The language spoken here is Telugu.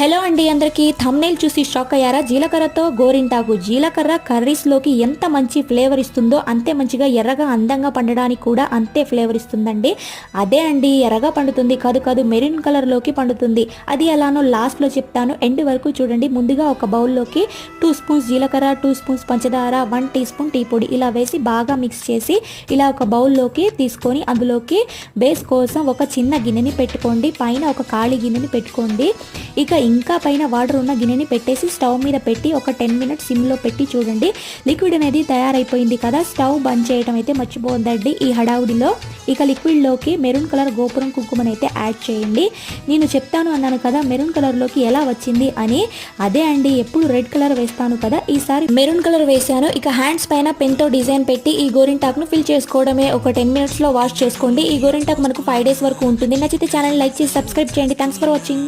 హలో అండి అందరికీ. థమ్నైల్ చూసి షాక్ అయ్యారా? జీలకర్రతో గోరింటాకు. జీలకర్ర కర్రీస్లోకి ఎంత మంచి ఫ్లేవర్ ఇస్తుందో అంతే మంచిగా ఎర్రగా అందంగా పండడానికి కూడా అంతే ఫ్లేవర్ ఇస్తుందండి. అదే అండి ఎర్రగా పండుతుంది. కాదు కాదు మెరూన్ కలర్లోకి పండుతుంది. అది ఎలానో లాస్ట్లో చెప్తాను. ఎండ్ వరకు చూడండి. ముందుగా ఒక బౌల్లోకి టూ స్పూన్స్ జీలకర్ర టూ స్పూన్స్ పంచదార వన్ టీ స్పూన్ టీ పొడి ఇలా వేసి బాగా మిక్స్ చేసి ఇలా ఒక బౌల్లోకి తీసుకొని అందులోకి బేస్ కోసం ఒక చిన్న గిన్నెని పెట్టుకోండి. పైన ఒక ఖాళీ గిన్నెని పెట్టుకోండి. ఇక ఇంకా పైన వాటర్ ఉన్న గిన్నెని పెట్టేసి స్టవ్ మీద పెట్టి ఒక టెన్ మినిట్స్ సిమ్లో పెట్టి చూడండి. లిక్విడ్ అనేది తయారైపోయింది కదా స్టవ్ బంద్ చేయడం అయితే మర్చిపోవద్దండి ఈ హడావుడిలో. ఇక లిక్విడ్లోకి మెరూన్ కలర్ గోపురం కుంకుమని అయితే యాడ్ చేయండి. నేను చెప్తాను అన్నాను కదా మెరూన్ కలర్లోకి ఎలా వచ్చింది అని. అదే అండి ఎప్పుడు రెడ్ కలర్ వేస్తాను కదా ఈసారి మెరూన్ కలర్ వేసాను ఇక హ్యాండ్స్ పైన పెన్తో డిజైన్ పెట్టి ఈ గోరింటాక్ను ఫిల్ చేసుకోవడమే. ఒక టెన్ మినిట్స్లో వాష్ చేసుకోండి. ఈ గోరింటాక్ మనకు ఫైవ్ డేస్ వరకు ఉంటుంది. నచ్చితే ఛానల్ లైక్ చేసి సబ్స్క్రైబ్ చేయండి. Thanks for watching.